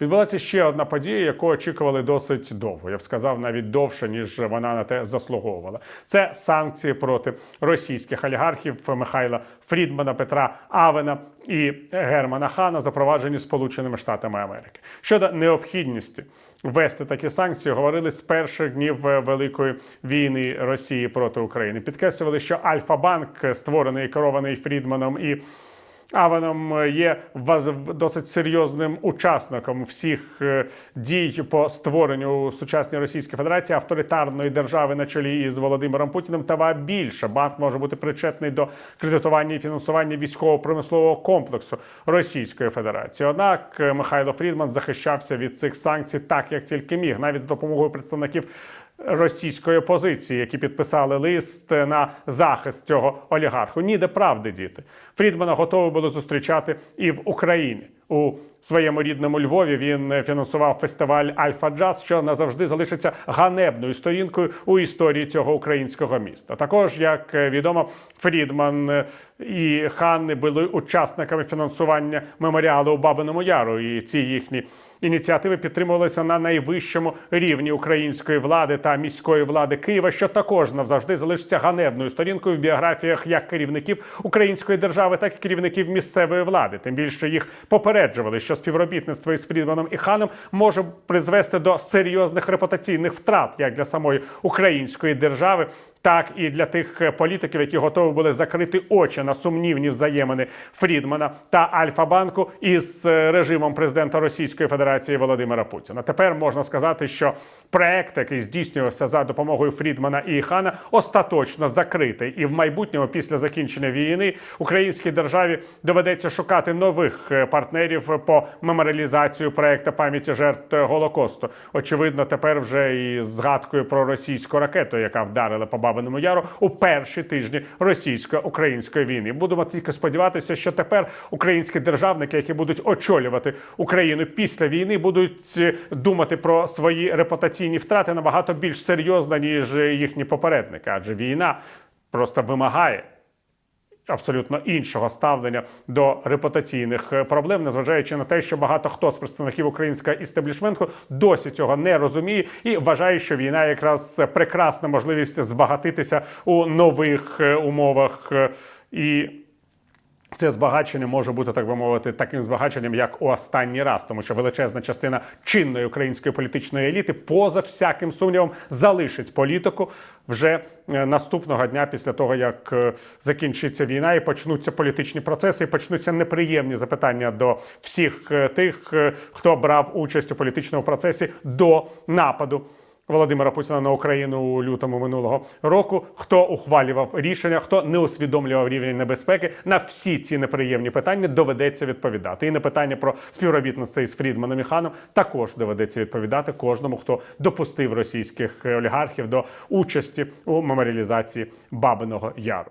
Відбулася ще одна подія, яку очікували досить довго. Я б сказав, навіть довше ніж вона на те заслуговувала. Це санкції проти російських олігархів Михайла Фрідмана, Петра Авена і Германа Хана, запроваджені Сполученими Штатами Америки. Щодо необхідності ввести такі санкції, говорили з перших днів Великої війни Росії проти України. Підкреслювали, що Альфа-банк, створений і керований Фрідманом і Авеном є досить серйозним учасником всіх е, дій по створенню у сучасній Російській Федерації авторитарної держави на чолі із Володимиром Путіним. Та ба більше банк може бути причетний до кредитування і фінансування військово-промислового комплексу Російської Федерації. Однак е, Михайло Фрідман захищався від цих санкцій так, як тільки міг, навіть з допомогою представників російської опозиції, які підписали лист на захист цього олігарху. Ніде правди діти. Фрідмана готові було зустрічати і в Україні. У своєму рідному Львові він фінансував фестиваль Альфа Джаз, що назавжди залишиться ганебною сторінкою у історії цього українського міста. Також, як відомо, Фрідман і Ханни були учасниками фінансування меморіалу у Бабиному Яру, і ці їхні ініціативи підтримувалися на найвищому рівні української влади та міської влади Києва, що також навзавжди залишиться ганебною сторінкою в біографіях як керівників української держави, так і керівників місцевої влади. Тим більше їх попереджували, що співробітництво із Фрідманом і Ханом може призвести до серйозних репутаційних втрат як для самої української держави. Так і для тих е, політиків, які готові були закрити очі на сумнівні взаємини Фрідмана та Альфа-банку із е, режимом президента Російської Федерації Володимира Путіна. Тепер можна сказати, що проект, який здійснювався за допомогою Фрідмана і Хана, остаточно закритий, і в майбутньому, після закінчення війни, українській державі доведеться шукати нових е, партнерів по меморіалізацію проекту пам'яті жертв Голокосту. Очевидно, тепер вже і згадкою про російську ракету, яка вдарила по Бабиному Яру у перші тижні російсько-української війни. Будемо тільки сподіватися, що тепер українські державники, які будуть очолювати Україну після війни, будуть е, думати про свої репутаційні втрати набагато більш серйозно ніж їхні попередники, адже війна просто вимагає абсолютно іншого ставлення до репутаційних е, проблем, незважаючи на те, що багато хто з представників українського істеблішменту досі цього не розуміє і вважає, що війна якраз прекрасна можливість збагатитися у нових е, умовах е, і. Це збагачення може бути, так би мовити, таким збагаченням, як у останній раз, тому що величезна частина чинної української політичної еліти, поза всяким сумнівом, залишить політику вже е, наступного дня після того, як е, закінчиться війна, і почнуться політичні процеси, і почнуться неприємні запитання до всіх е, тих, хто брав участь у політичному процесі до нападу. Володимира Путіна на Україну у лютому минулого року. Хто ухвалював рішення, хто не усвідомлював рівень небезпеки на всі ці неприємні питання доведеться відповідати. І на питання про співробітництво із Фрідманом і Ханом також доведеться відповідати кожному, хто допустив російських олігархів до участі у меморіалізації Бабиного Яру.